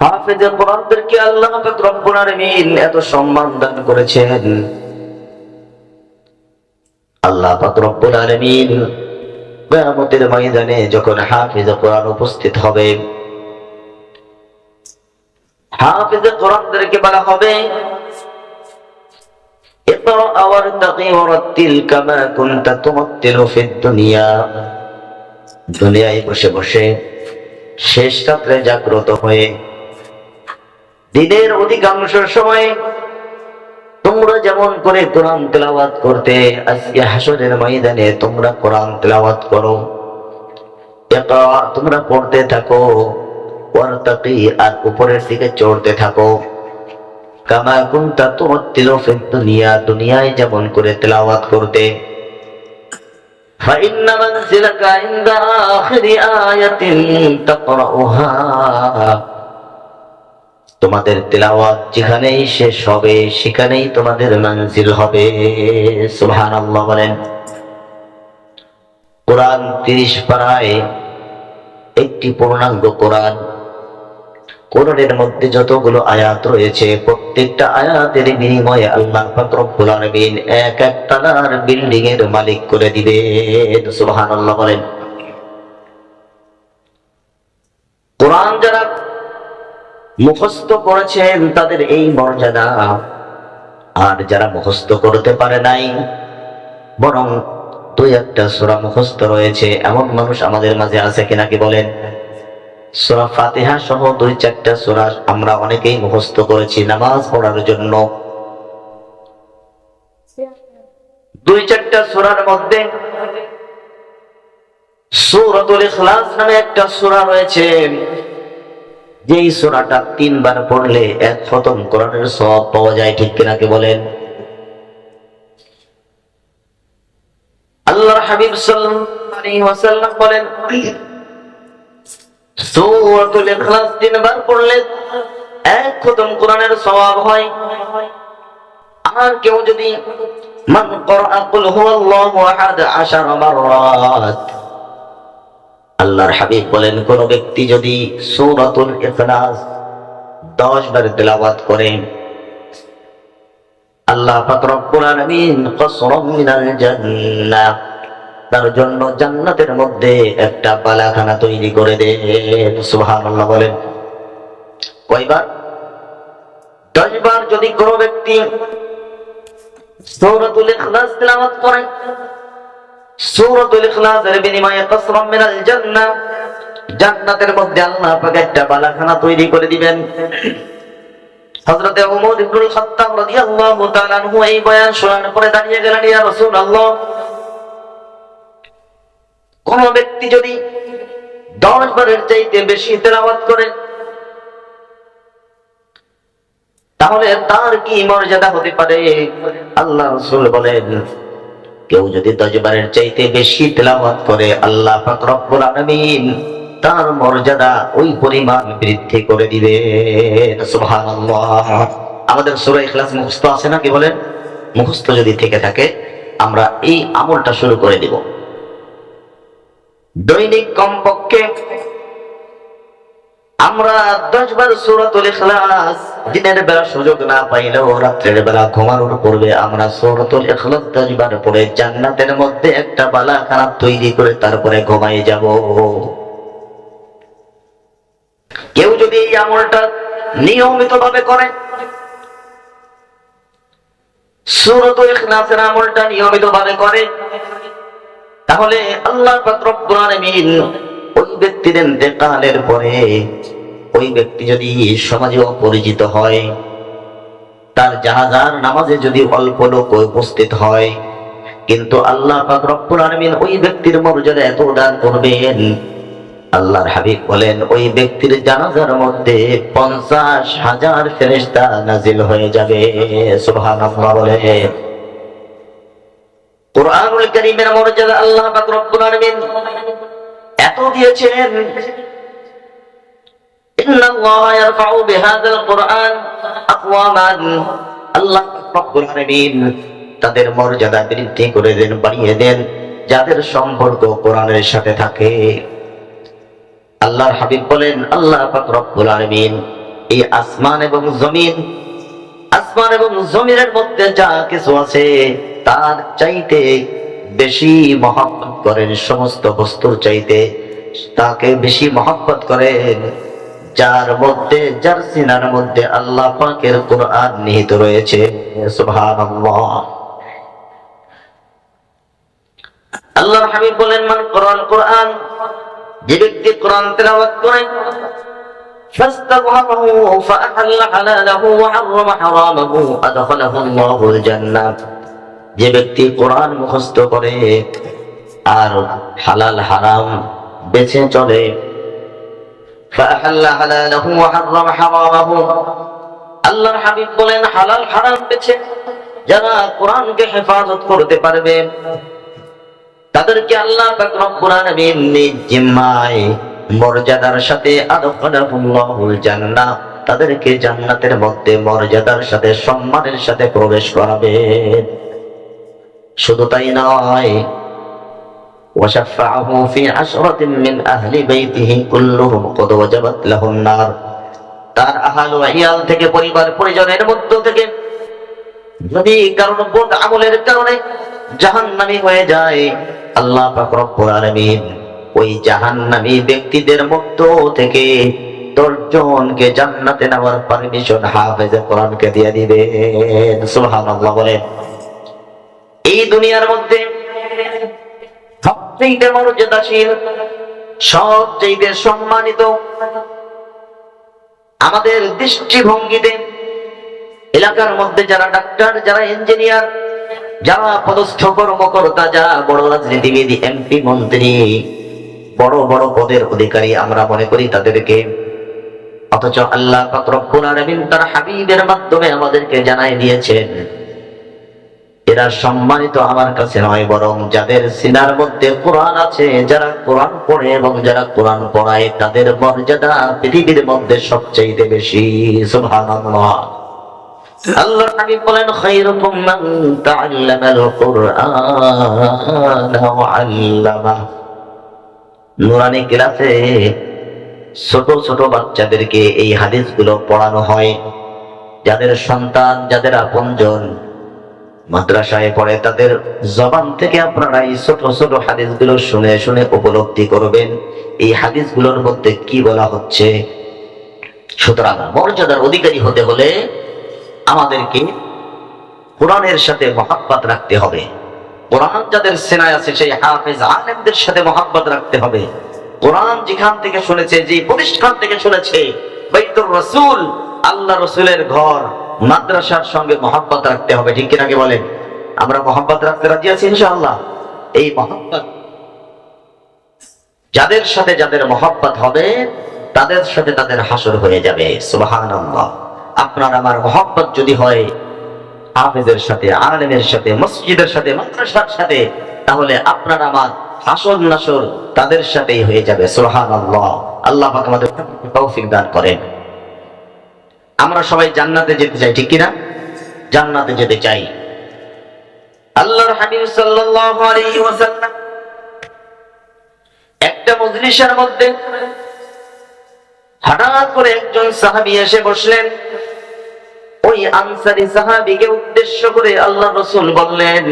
হাফেজে কোরআনদেরকে আল্লাহ পাক রব্বুল আলামিন এত সম্মান দান করেছেন আল্লাহ পাক রব্বুল আলামিন কিয়ামতের ময়দানে যখন হাফেজে কোরআন উপস্থিত হবে হাফেজে কোরআনদেরকে বলা হবে اقرأ وارتقي ورتل كما كنت تمثل في الدنيا দুনিয়ায় বসে বসে শেষ রাত্রে জাগ্রত হয়ে দিনের অধিকাংশ সময় তোমরা যেমন করে কোরআন তেলাওয়াত করতে আজকে হাসরের ময়দানে তোমরা কোরআন তেলাওয়াত করো ইকরা, তোমরা পড়তে থাকো ওয়ারতাকি আর উপরের দিকে চড়তে থাকো কামা কুনতা তুমাত্তিলু ফিদ দুনিয়া দুনিয়ায় যেমন করে তেলাওয়াত করতে فإن منزلك عند آخر آية تقرأها তোমাদের তেলাওয়াত যেখানেই শেষ হবে, সেখানেই তোমাদের মঞ্জিল হবে। সুবহানাল্লাহ বলেন। কোরআন তিরিশ পাড়ায় একটি পূর্ণাঙ্গ কোরআন। কোরআনের মধ্যে যতগুলো আয়াত রয়েছে, প্রত্যেকটা আয়াতের বিনিময়ে আল্লাহ পাক রব্বুল এক এক তালার বিল্ডিং এর মালিক করে দিবে, সুবহানাল্লাহ বলেন। কোরআন যারা মুখস্থ করেছেন তাদের এই মর্যাদা। আর যারা মুখস্থ করতে পারে নাই, বরং দুই একটা সূরা মুখস্থ রয়েছে। এমন মানুষ আমাদের মাঝে আছে কিনা কি বলেন? সূরা ফাতিহা সহ দুই চারটা সূরা আমরা অনেকেই মুখস্থ করেছি নামাজ পড়ার জন্য। দুই চারটা সূরার মধ্যে সূরাতুল ইখলাস নামে একটা সূরা রয়েছে। যেই সূরাটা তিনবার পড়লে এক খতম কোরআনের সওয়াব পাওয়া যায় ঠিক কিনা কি বলেন? আল্লাহর হাবিব ওয়াসাল্লাম বলেন পড়লে এক কোরআনের হয়। আর কেউ যদি আল্লাহর হাবিব বলেন, কোন ব্যক্তি যদি সূরাতুল ইখলাস 10 বার তেলাওয়াত করে, আল্লাহ কসরাম মিনাল জান্নাহ, তার জন্য জান্নাতের মধ্যে একটা বালাখানা তৈরি করে দেন। সুবহানাল্লাহ বলেন। কয়বার? দশবার যদি কোনো ব্যক্তি সূরাতুল ইখলাস তেলাওয়াত করে সূরাতুল ইখলাসের বিনিময়ে কসরাম মিনাল জান্নাহ। জান্নাতের মধ্যে আল্লাহ পাক একটা বালাখানা তৈরি করে দিবেন। হযরত ওমর ইবনুল খাত্তাব রাদিয়াল্লাহু তাআলা আনহু এই বয়ান শোনার পরে দাঁড়িয়ে গেলেন, ইয়া রাসূলুল্লাহ, কোন ব্যক্তি যদি দশ বারের চাইতে বেশি তেলাওয়াত করে, তাহলে তার কি মর্যাদা হতে পারে? আল্লাহ রসুল বলেন কেউ যদি দশ বারের চাইতে বেশি তেলাওয়াত করে, আল্লাহ পাক রব্বুল তার মর্যাদা ওই পরিমাণ বৃদ্ধি করে দিবে। আমাদের সূরা ইখলাস মুখস্থ আছে না কি বলেন? মুখস্থ যদি থেকে থাকে, আমরা এই আমলটা শুরু করে দিব। দৈনিক কমপক্ষে আমরা দশ বার দিনের বেলা সুযোগ না পাইলেও রাত্রের বেলা ঘুমানোর পূর্বে আমরা সূরাতুল দশ বার পড়ে জান্নাতের মধ্যে একটা বালাখানা তৈরি করে তারপরে ঘুমাই যাব। কেউ যদি এই আমলটা নিয়মিত ভাবে করে, সূরাতুল ইখলাসের আমলটা নিয়মিত ভাবে করে, তাহলে আল্লাহ পাক রব্বুল ওই ব্যক্তির ইন্তেকালের পরে ওই ব্যক্তি যদি সমাজে অপরিচিত হয়, তার জাহাজার নামাজে যদি অল্প লোক উপস্থিত হয়, কিন্তু আল্লাহ ওই ব্যক্তির মর্যাদা এত দান করবেন। আল্লাহর হাবিব বলেন, ওই ব্যক্তির জানাজার মধ্যে পঞ্চাশ হাজার ফেরেশতা নাজিল হয়ে যাবে। সুবহানাল্লাহ বলে। কোরআনুল কারীমের মর্যাদা আল্লাহ পাক রব্বুল আলামিন দিয়েছেন তাদের মর্যাদা বৃদ্ধি করে দেন, বাড়িয়ে দেন, যাদের সম্পর্ক কোরআনের সাথে থাকে। আল্লাহর হাবিব বলেন, আল্লাহ রব্বুল আলামিন এই আসমান এবং জমিন, আসমান এবং জমিনের মধ্যে যা কিছু আছে, তার চাইতে বেশি মহব্বত করেন সমস্ত বস্তুর চাইতে। তাকে বেশি মহব্বত করেন যার মধ্যে যার সিনার মধ্যে আল্লাহ পাকের কোরআন নিহিত রয়েছে সুবহানাল্লাহ আল্লাহর হাবিব বলেন মান কোরআন কোরআন যে ব্যক্তি কোরআন তেলাওয়াত করে فاستظهره فأحل حلاله وحرم حرامه أدخله الله الجنة যে ব্যক্তি কোরআন মুখস্থ করে আর হালাল হারাম বেছে চলে। আল্লাহর হাবিব বলেন, হালাল হারাম বেছে যারা কোরআনকে হেফাজত করতে পারবে, তাদেরকে আল্লাহ জিম্মায় মর্যাদার সাথে জান্নাত তাদেরকে জান্নাতের মধ্যে মর্যাদার সাথে সম্মানের সাথে প্রবেশ করাবে। শুধু তাই নয় وشفعه في عشرة من أهل بيته كلهم قد وجبت له النار তার আহাল ও ইয়াল থেকে পরিবার পরিজনের মধ্য থেকে যদি কারণ বোধ আমলের কারণে জাহান্নামী হয়ে যায় আল্লাহ পাক রব্বুল আলামিন ওই জাহান্নামী ব্যক্তিদের মধ্য থেকে দশজনকে জান্নাতে নেওয়ার পারমিশন হাফেজে কোরআনকে দিয়ে দিবেন সুবহানাল্লাহ বলেন এই দুনিয়ার মধ্যে সবচেয়ে মর্যাদাশীল সবচেয়ে সম্মানিত, আমাদের দৃষ্টিভঙ্গিতে এলাকার মধ্যে যারা ডাক্তার, যারা ইঞ্জিনিয়ার, যারা পদস্থ কর্মকর্তা, যারা বড় রাজনীতিবিদ, এমপি, মন্ত্রী, বড় বড় পদের অধিকারী, আমরা মনে করি তাদেরকে, অথচ আল্লাহ তার হাবিবের মাধ্যমে আমাদেরকে জানাই দিয়েছেন। এরা সম্মানিত আমার কাছে নয়, বরং যাদের সিনার মধ্যে কোরআন আছে, যারা কোরআন পড়ে এবং যারা কোরআন পড়ায়, তাদের মর্যাদা পৃথিবীর মধ্যে সবচেয়ে বেশি। আল্লাহ হাবিব বলেন, খায়রুকুম মান তাআল্লামাল কুরআন ওয়া আল্লামা। নুরানি ক্লাসে ছোট ছোট বাচ্চাদেরকে এই হাদিসগুলো পড়ানো হয়। যাদের সন্তান, যাদের আপনজন মাদ্রাসায় পড়ে, তাদের জবান থেকে আপনারা এই ছোট ছোট হাদিসগুলো শুনে শুনে উপলব্ধি করবেন। এই হাদিসগুলোর মধ্যে কি বলা হচ্ছে? সুতরাং মর্যাদার অধিকারী হতে হলে আমাদেরকে কোরআনের সাথে মহাব্বাত রাখতে হবে। কোরআন যাদের সেনায় আছে, সেই হাফেজ আলেমদের সাথে মহাব্বত রাখতে হবে। কোরআন যেখান থেকে শুনেছে যে প্রতিষ্ঠান থেকে শুনেছে, বাইতুর রসুল, আল্লাহ রসুলের ঘর। মাদ্রাসার সঙ্গে মহাব্বত রাখতে হবে, ঠিক কিনা কি বলেন? আমরা মহাব্বত রাখতে রাজি আছি ইনশাআল্লাহ? এই মহাব্বত। যাদের সাথে যাদের মহাব্বত হবে, তাদের সাথে তাদের হাসর হয়ে যাবে, সুবহানাল্লাহ। আপনার আমার মহাব্বত যদি হয়, হাফেজের সাথে, আলেমের সাথে, মসজিদের সাথে, মাদ্রাসার সাথে, তাহলে আপনার আমার হাসর নাসর তাদের সাথেই হয়ে যাবে সোহান আল্লাহ আল্লাহ আমাদের তৌফিক দান করেন। আমরা সবাই জান্নাতে যেতে চাই, ঠিক কিনা? জান্নাতে যেতে চাই। আল্লাহর হাবিব সাল্লাল্লাহু আলাইহি ওয়াসাল্লাম একটা মজলিসের মধ্যে হঠাৎ করে একজন সাহাবী এসে বসলেন। ওই আনসারি সাহাবিকে উদ্দেশ্য করে আল্লাহ রসুল বললেন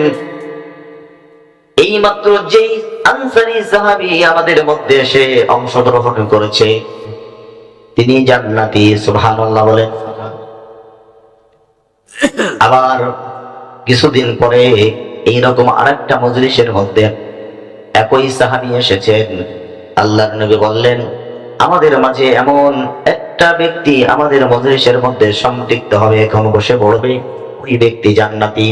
এই মাত্র যেই আনসারি সাহাবি আমাদের মধ্যে এসে অংশগ্রহণ করেছে তিনি জান্নাতি, সুবহানাল্লাহ বলে। আবার কিছুদিন পরে এইরকম আরেকটা মজলিসের মধ্যে একই সাহাবি এসেছেন। আল্লাহ নবী বললেন, আমাদের মাঝে এমন একটা ব্যক্তি আমাদের মজলিসের মধ্যে সম্পৃক্ত হবে, এখন বসে পড়বে। ওই ব্যক্তি জান্নাতি।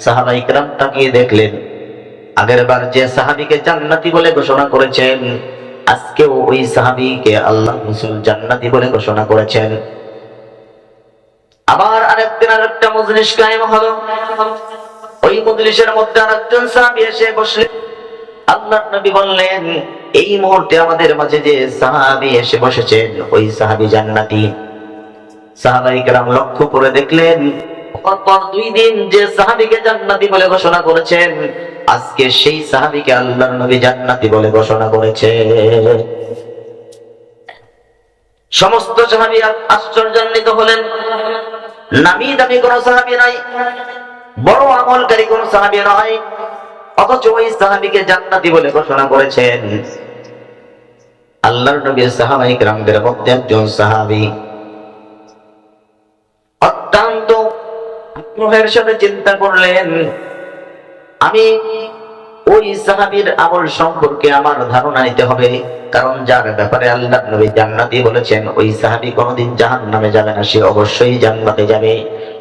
সাহাবা ইকরাম তাকিয়ে দেখলেন। আগের বার যে সাহাবিকে জান্নাতি বলে ঘোষণা করেছেন আজকেও ওই সাহাবিকে আল্লাহ রসুল জান্নাতি বলে ঘোষণা করেছেন। আবার আরেকদিন আরেকটা মজলিস কায়েম হলো। ওই মজলিসের মধ্যে আরেকজন সাহাবি এসে বসলেন আল্লাহ নবী বললেন, এই মুহূর্তে আমাদের মাঝে যে সাহাবি এসে বসেছেন, ওই সাহাবি জান্নাতি। সাহাবাই কেরাম লক্ষ্য করে দেখলেন পরপর দুই দিন যে সাহাবিকে জান্নাতি বলে ঘোষণা করেছেন আজকে সেই সাহাবিকে আল্লাহর নবী জান্নাতি বলে ঘোষণা করেছে। সমস্ত সাহাবি আশ্চর্যান্বিত হলেন। নামি দামি কোন সাহাবি নাই, বড় আমলকারী কোন সাহাবি নয় অথচ ওই সাহাবিকে জান্নাতি বলে ঘোষণা করেছেন। আল্লাহর নবীর সাহাবাই গ্রামদের মধ্যে একজন সাহাবি। অত্যন্ত আগ্রহের সাথে চিন্তা করলেন আমি ওই সাহাবীর আমল সম্পর্কে আমার ধারণা নিতে হবে। কারণ যার ব্যাপারে আল্লাহ নবী জান্নাতি বলেছেন, ওই সাহাবী কোনোদিন জাহান নামে যাবে না, সে অবশ্যই জান্নাতে যাবে।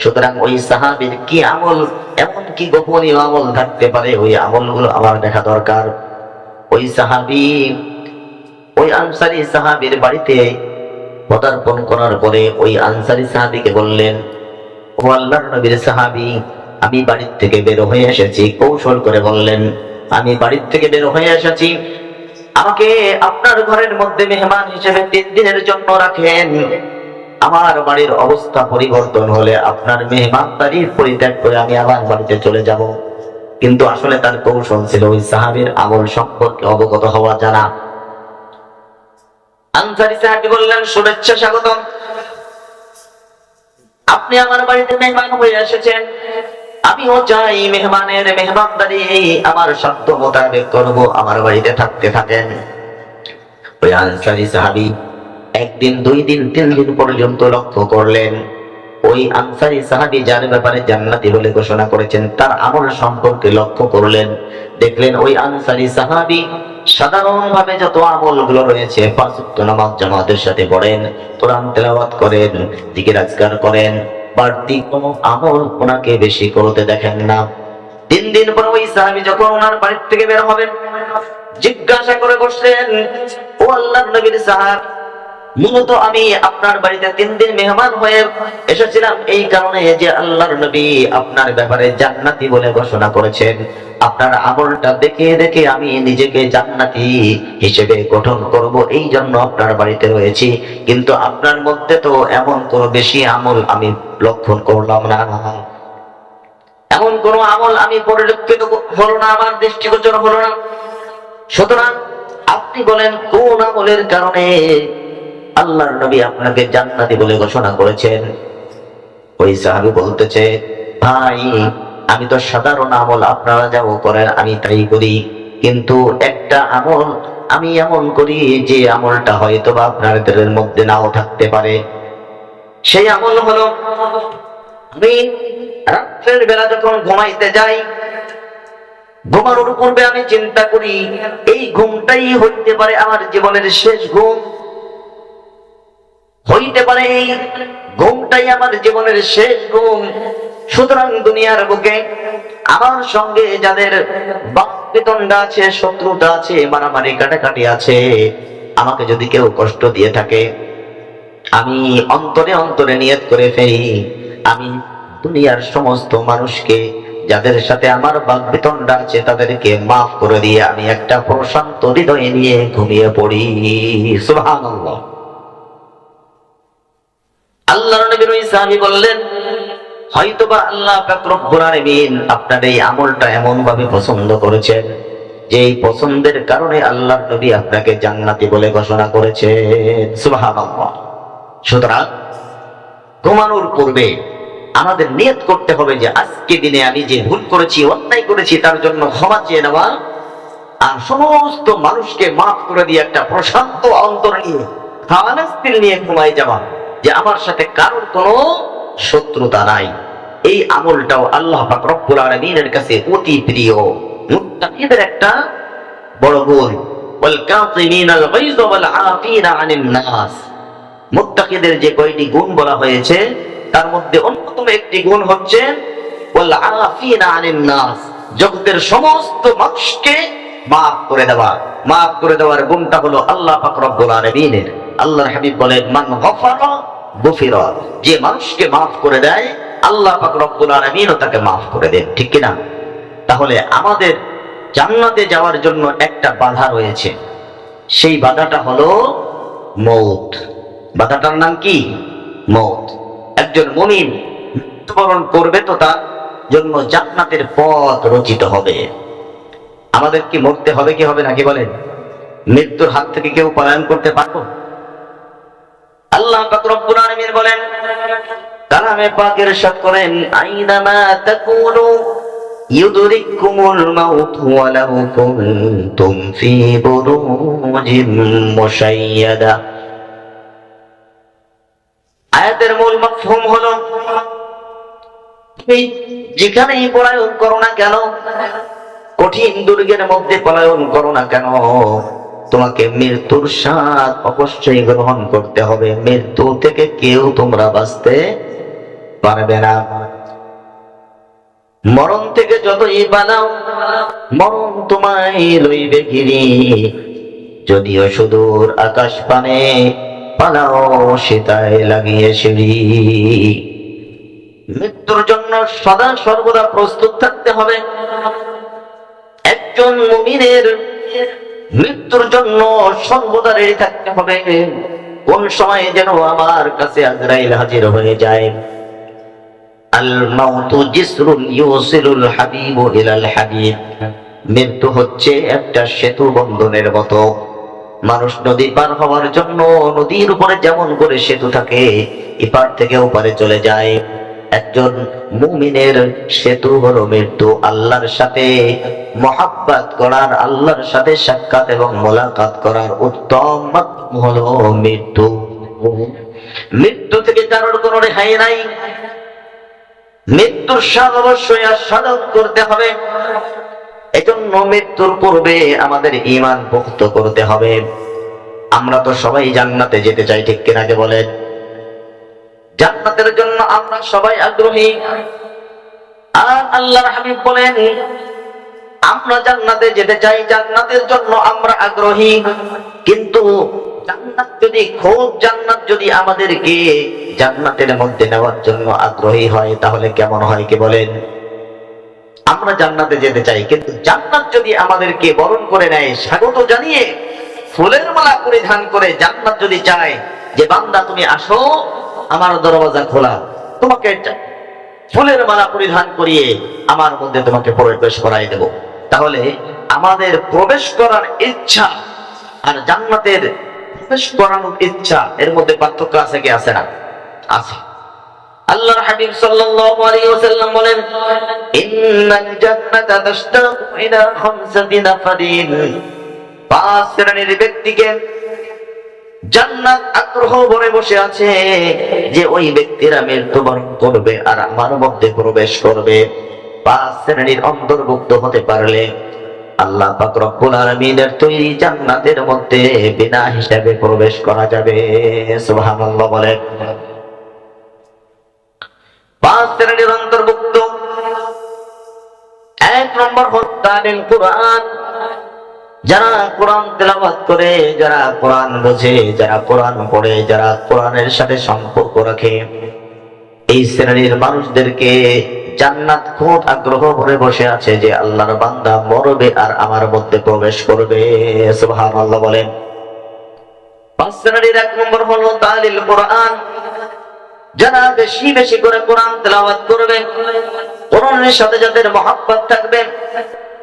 সুতরাং ওই সাহাবীর কি আমল, এমন কি গোপনীয় আমল থাকতে পারে, ওই আমলগুলো আমার দেখা দরকার। ওই সাহাবী, ওই আনসারি সাহাবীর বাড়িতে পদার্পণ করার পরে ওই আনসারি সাহাবীকে বললেন, ও আল্লাহর নবীর সাহাবী আমি বাড়ির থেকে বের হয়ে এসেছি। কৌশল করে বললেন, আমি বাড়ির থেকে বের হয়ে এসেছি। আমাকে আপনার ঘরের মধ্যে মেহমান হিসেবে তিন দিনের জন্য রাখেন। আমার বাড়ির অবস্থা পরিবর্তন হলে আপনার মেহমানদারি পরিত্যাগ করে আমি আমার বাড়িতে চলে যাব। কিন্তু আসলে তার কৌশল ছিল ওই সাহাবীর আমল সম্পর্কে অবগত হওয়া জানা। আনসারি সাহাবি বললেন, শুভেচ্ছা, স্বাগতম। আপনি আমার বাড়িতে মেহমান হয়ে এসেছেন। আমিও চাই মেহমানের মেহমানদারি, আমার শব্দ মোতাবেক করব, আমার বাড়িতে থাকতে থাকেন। ওই আনসারি সাহাবি, একদিন, দুই দিন, তিন দিন পর্যন্ত লক্ষ্য করলেন, ওই আনসারি সাহাবি যার ব্যাপারে জান্নাতি বলে ঘোষণা করেছেন, তার আমল সম্পর্কে লক্ষ্য করলেন, দেখলেন ওই আনসারি সাহাবি সাধারণ ভাবে যত আমলগুলো রয়েছে, পাঁচ নামাজ জামাতের সাথে পড়েন, কোরআন তেলাওয়াত করেন দিকে রাজগার করেন বাড়তি কোন আমল ওনাকে বেশি করতে দেখেন না। তিন দিন পর ওই সাহাবি যখন ওনার বাড়ির থেকে বের হবেন, জিজ্ঞাসা করে বসলেন, ও আল্লাহ নবীর সাহাব মূলত আমি আপনার বাড়িতে তিন দিন মেহমান হয়ে এসেছিলাম। এই কারণে যে আল্লাহর নবী আপনার ব্যাপারে জান্নাতি বলে ঘোষণা করেছেন, আপনার আমলটা দেখে দেখে আমি নিজেকে জান্নাতি হিসেবে গঠন করব, এই জন্য আপনার বাড়িতে রয়েছি। কিন্তু আপনার মধ্যে তো এমন কোনো বেশি আমল আমি লক্ষণ করলাম না। এমন কোন আমল আমি পরিলক্ষিত হলো না, আমার দৃষ্টিগোচর হলো না। সুতরাং আপনি বলেন, কোন আমলের কারণে আল্লাহর নবী আপনাকে জান্নাতি বলে ঘোষণা করেছেন। ওই সাহাবি বলতেছে, ভাই, আমি তো সাধারণ আমল, আপনারা যাও করেন, আমি তাই করি। কিন্তু একটা আমল আমি এমন করি যে আমলটা হয়তো বা আপনাদের মধ্যে নাও থাকতে পারে। সেই আমল হলো, আমি রাত্রের বেলা যখন ঘুমাইতে যাই, ঘুমানোর পূর্বে আমি চিন্তা করি, এই ঘুমটাই হইতে পারে আমার জীবনের শেষ ঘুম। হইতে পারে এই ঘুমটাই আমার জীবনের শেষ ঘুম সুতরাং দুনিয়ার বুকে আমার সঙ্গে যাদের বাকবিতণ্ডা আছে, শত্রুতা আছে, মারামারি, কাটাকাটি আছে, আমাকে যদি কেউ কষ্ট দিয়ে থাকে, আমি অন্তরে অন্তরে নিয়ত করে ফেলি, আমি দুনিয়ার সমস্ত মানুষকে যাদের সাথে আমার বাকবিতণ্ডা আছে, তাদেরকে মাফ করে দিয়ে আমি একটা প্রশান্ত হৃদয় নিয়ে ঘুমিয়ে পড়ি। সুবহানাল্লাহ। আল্লাহর নবীর ওই সাহাবী বললেন, হয়তোবা আল্লাহ পাক রব্বুল আলামিন আপনার এই আমলটা এমন ভাবে পছন্দ করেছেন, যে এই পছন্দের কারণে আল্লাহর নবী আপনাকে জান্নাতি বলে ঘোষণা করেছেন। সুবহানাল্লাহ। সুতরাং ঘুমানোর পূর্বে আমাদের নিয়ত করতে হবে যে আজকে দিনে আমি যে ভুল করেছি, অন্যায় করেছি, তার জন্য ক্ষমা চেয়ে নেওয়া আর সমস্ত মানুষকে মাফ করে দিয়ে একটা প্রশান্ত অন্তর নিয়ে নিয়ে ঘুমাই যাওয়া। যে আমার সাথে কারোর কোনো শত্রুতা নাই। এই আমলটাও আল্লাহ পাক কাছে অতি প্রিয়। একটা বড় গুণ। যে কয়টি গুণ বলা হয়েছে, তার মধ্যে অন্যতম একটি গুণ হচ্ছে নাস। জগতের সমস্ত মানুষকে মাফ করে দেওয়া। মাফ করে দেওয়ার গুণটা হলো আল্লাহ পাক রব্বুল আলামিনের। আল্লাহর হাবিব বলেন, মান যে মানুষকে মাফ করে দেয়, আল্লাহ রব্বুল তাকে মাফ করে দেন, ঠিক কি না তাহলে আমাদের জান্নাতে যাওয়ার জন্য একটা বাধা রয়েছে। সেই বাধাটা হলো মৌত। বাধাটার নাম কি? মৌত। একজন মুমিন মৃত্যুবরণ করবে তো তার জন্য জান্নাতের পথ রচিত হবে। আমাদের কি মরতে হবে কি হবে নাকি বলেন? মৃত্যুর হাত থেকে কেউ পলায়ন করতে পারব? আল্লাহ পাক আলামিন বলেন, কালামে পাকের ইরশাদ করেন, আইনামা ইউদরিকুমুল মাউত ওয়ালাউ কুনতুম ফি মুশাইয়াদা। আয়াতের মূল মাফহুম হলো তুমি যেখানেই পলায়ন করো না কেন, কঠিন দুর্গের মধ্যে পলায়ন করো না কেন? তোমাকে মৃত্যুর স্বাদ অবশ্যই গ্রহণ করতে হবে। মৃত্যু থেকে কেউ তোমরা বাঁচতে পারবে না। মরণ থেকে যতই পালাও মরণ তোমায় লইবে ঘিরি। যদিও সুদূর আকাশ পানে পালাও, সেটাই লাগিয়ে সিঁড়ি। মৃত্যুর জন্য সদা সর্বদা প্রস্তুত থাকতে হবে। একজন মুমিনের মৃত্যুর জন্য সর্বদা রেডি থাকতে হবে। কোন সময় যেন আমার কাছে আজরাইল হাজির হয়ে যায়। ইলাল হাবিব। মৃত্যু হচ্ছে একটা সেতু বন্ধনের মতো। মানুষ নদী পার হওয়ার জন্য নদীর উপরে যেমন করে সেতু থাকে, এপার থেকে ওপারে চলে যায়। একজন মুমিনের সেতু হলো মৃত্যু, আল্লাহর সাথে মহাব্বাত করার, আল্লাহর সাথে সাক্ষাৎ এবং মোলাকাত করার উত্তম হলো মৃত্যু। মৃত্যু থেকে কারোর কোনো রেহাই নাই। মৃত্যুর স্বাদ অবশ্যই আস্বাদন করতে হবে। এজন্য মৃত্যুর পূর্বে আমাদের ইমান পোক্ত করতে হবে। আমরা তো সবাই জান্নাতে যেতে চাই, ঠিক কিনাকে বলেন। জান্নাতের জন্য আমরা সবাই আগ্রহী। আর আল্লাহর হাবিব বলেন, আমরা জান্নাতে যেতে চাই, জান্নাতের জন্য আমরা আগ্রহী। কিন্তু জান্নাত যদি, খুব জান্নাত যদি আমাদেরকে জান্নাতের মধ্যে নেওয়ার জন্য আগ্রহী হয়, তাহলে কেমন হয় কি বলেন? আমরা জান্নাতে যেতে চাই, কিন্তু জান্নাত যদি আমাদেরকে বরণ করে নেয়, স্বাগত জানিয়ে ফুলের মালা পরিধান করে জান্নাত যদি চায়, যে বান্দা তুমি আসো আমার দরওয়াজা খোলা। তোমাকে ফুলের মালা পরিধান করিয়ে আমার মধ্যে তোমাকে প্রবেশ করাই দেব। তাহলে আমাদের প্রবেশ করার ইচ্ছা আর জান্নাতের প্রবেশ করানোর ইচ্ছা, এর মধ্যে পার্থক্য আছে কি আছে না? আছে। আল্লাহর হাবিব সাল্লাল্লাহু আলাইহি ওয়াসাল্লাম বলেন, ইন্নাল জান্নাতা তাশতাকু ইলা খামসাতি নাফারিন। পাঁচ শ্রেণির ব্যক্তিকে জান্নাত আগ্রহ ভরে বসে আছে যে ওই ব্যক্তিরা মৃত্যুবরণ করবে আর আমার মধ্যে প্রবেশ করবে। পাঁচ শ্রেণির অন্তর্ভুক্ত হতে পারলে আল্লাহ পাক রব্বুল তৈরি জান্নাতের মধ্যে বিনা হিসাবে প্রবেশ করা যাবে। সুবহানাল্লাহ বলেন। পাঁচ শ্রেণির অন্তর্ভুক্ত এক নম্বর হত্যানিল কোরআন যারা কোরআন তেলাবাদ করে, যারা কোরআন বোঝে, যারা কোরআন পড়ে, যারা কোরআনের সাথে সম্পর্ক রাখে, এই শ্রেণির মানুষদেরকে জান্নাত খুব আগ্রহ ভরে বসে আছে যে আল্লাহর বান্দা মরবে আর আমার মধ্যে প্রবেশ করবে। সুবহানাল্লাহ বলেন। পাঁচ শ্রেণির এক নম্বর হলো তালিল কোরআন। যারা বেশি বেশি করে কোরআন তেলাওয়াত করবে, কোরআনের সাথে যাদের মহাব্বত থাকবে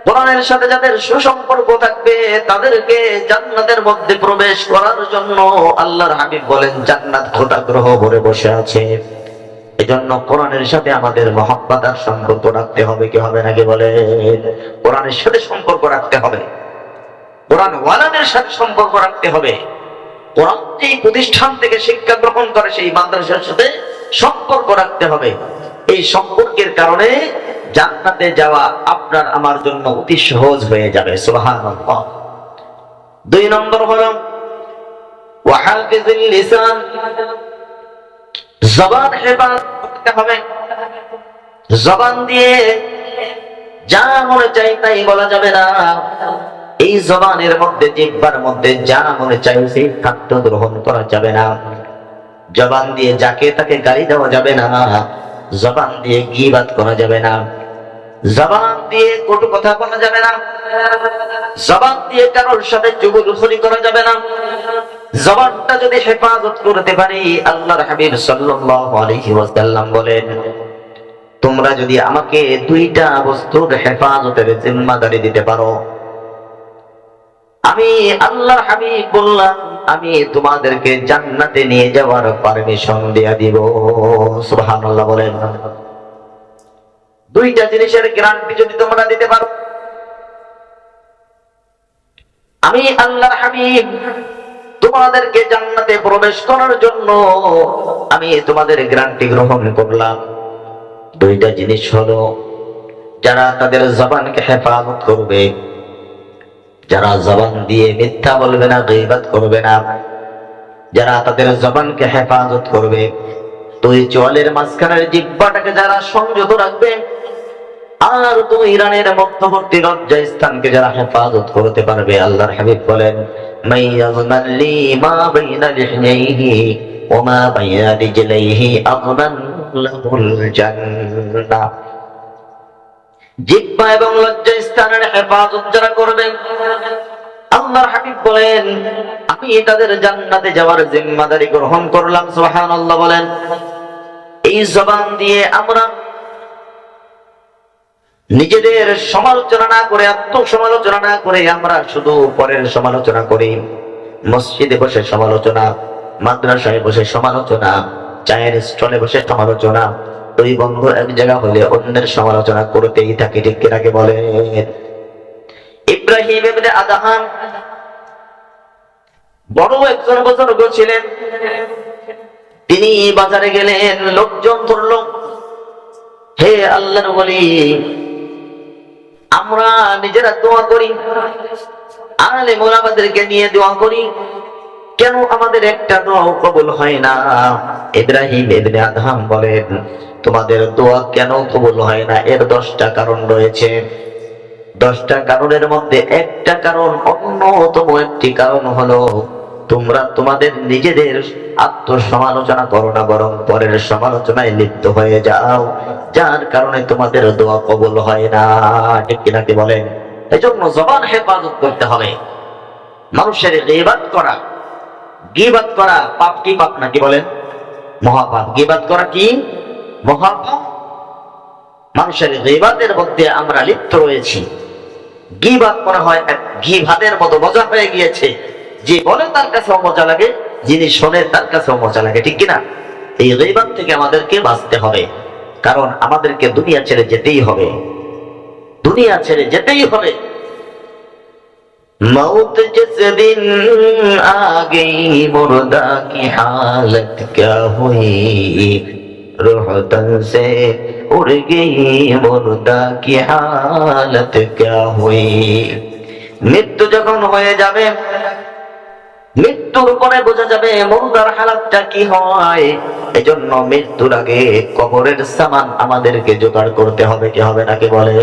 কোরআনের সাথে যাদের সুসম্পর্ক থাকবে, তাদেরকে জান্নাতের মধ্যে প্রবেশ করার জন্য আল্লাহর হাবিব বলেন, জান্নাত খোদাগ্রহ ভরে বসে আছে। এজন্য কোরআনের সাথে আমাদের মহাব্বত আর সম্পর্ক রাখতে হবে, কি হবে নাকি বলে কোরআনের সাথে সম্পর্ক রাখতে হবে। কোরআন ওয়ালাদের সাথে সম্পর্ক রাখতে হবে। কোরআন যেই প্রতিষ্ঠান থেকে শিক্ষা গ্রহণ করে, সেই মাদ্রাসার সাথে সম্পর্ক রাখতে হবে। এই সম্পর্কের কারণে জান্নাতে যাওয়া আপনার আমার জন্য অতি সহজ হয়ে যাবে, সুবহানাল্লাহ। দুই নম্বর হলো লিসান। জবান করতে হবে। জবান দিয়ে যা মনে চাই তাই বলা যাবে না। এই জবানের মধ্যে, জিহ্বার মধ্যে যা মনে চাই সেই খাদ্য গ্রহণ করা যাবে না। জবান দিয়ে যাকে তাকে গালি দেওয়া যাবে না। জবান দিয়ে গিবাদ করা যাবে না। জবান দিয়ে কটু কথা বলা যাবে না। জবান দিয়ে কারোর সাথে চুগুলখড়ি করা যাবে না। জবানটা যদি হেফাজত করতে পারি, আল্লাহর হাবিব সাল্লাল্লাহু আলাইহি ওয়াসাল্লাম বলেন, তোমরা যদি আমাকে দুইটা বস্তুর হেফাজতের জিম্মাদারি দিতে পারো। আমি আল্লাহ হাবিব বললাম, আমি তোমাদেরকে জান্নাতে নিয়ে যাওয়ার পারমিশন দিয়া দিব। সুবহানাল্লাহ বলেন। দুইটা জিনিসের গ্যারান্টি যদি তোমরা দিতে পারো। আমি আল্লাহর হাবিব, তোমাদেরকে জান্নাতে প্রবেশ করার জন্য আমি তোমাদের গ্যারান্টি গ্রহণ করলাম। দুইটা জিনিস হলো, যারা তাদের জবানকে হেফাজত করবে, যারা জবান দিয়ে মিথ্যা বলবে না গীবত করবে না, যারা তাদের জবানকে হেফাজত করবে, দুই চোয়ালের মাঝখানের জিব্বাটাকে যারা সংযত রাখবে আর দুই ইরানের মধ্যবর্তী লজ্জা স্থানকে যারা হেফাজত করতে পারবে, আল্লাহর হাবিব বলেন জিব্বা এবং লজ্জা স্থানের হেফাজত যারা করবেন, আল্লাহর হাবিব বলেন, আমি তাদের জান্নাতে যাওয়ার জিম্মাদারি গ্রহণ করলাম। সুবহানাল্লাহ বলেন, এই জবান দিয়ে আমরা নিজেদের সমালোচনা না করে, আত্মসমালোচনা না করে আমরা শুধু পরের সমালোচনা করি। মসজিদে বসে সমালোচনা, মাদ্রাসায় বসে সমালোচনা, চায়ের স্টলে বসে সমালোচনা, দুই বন্ধু এক জায়গা হলে অন্যের সমালোচনা করতেই থাকে, ঠিক কিনাকে বলে? ইব্রাহিম আদাহাম বড় একজন বুজুর্গ ছিলেন। তিনি বাজারে গেলেন, লোকজন ধরল, হে আল্লাহর বলি আমরা নিজেরা দোয়া করি। আলে মোলামাদেরকে নিয়ে দোয়া করি। কেন আমাদের একটা দোয়াও কবুল হয় না? ইব্রাহিম ইবনে আদহাম বলেন, তোমাদের দোয়া কেন কবুল হয় না? এর দশটা কারণ রয়েছে। দশটা কারণের মধ্যে একটা কারণ অন্যতম একটি কারণ হলো তোমরা তোমাদের নিজেদের আত্মসমালোচনা করো না, বরং পরের সমালোচনায় লিপ্ত হয়ে যাও। যার কারণে তোমাদের দোয়া কবুল হয় না। ঠিক কিনা কি বলেন? এই জন্য জবান হেফাজত করতে হবে। মানুষের গিবাদ করা। গিবাদ করা পাপ কি পাপ নাকি বলেন? মহাপাপ। গিবাদ করা কি? মহাপাপ। মানুষের গিবাদের মধ্যে আমরা লিপ্ত রয়েছি। গিবাদ করা হয় এক গিভাদের মতো মজা হয়ে গিয়েছে। যে বলে তার কাছেও মজা লাগে যিনি শোনে তার কাছেও মজা লাগে ঠিক কিনা এই গিবাদ থেকে আমাদেরকে বাঁচতে হবে কারণ আমাদেরকে দুনিয়া ছেড়ে যেতেই হবে দুনিয়া ছেড়ে যেতেই হবে मौत जिस दिन आ गई मुर्दा की हालत क्या हुई रूह तन से उड़ गई मुर्दा की हालत क्या हुई মৃত্যু যখন হয়ে যাবে মৃত্যুর পরে বোঝা যাবে মুর্দার হালাতটা কি হয়। এজন্য মৃত্যুর আগে কবরের সামান আমাদেরকে জোগাড় করতে হবে, কি হবে নাকি বলে?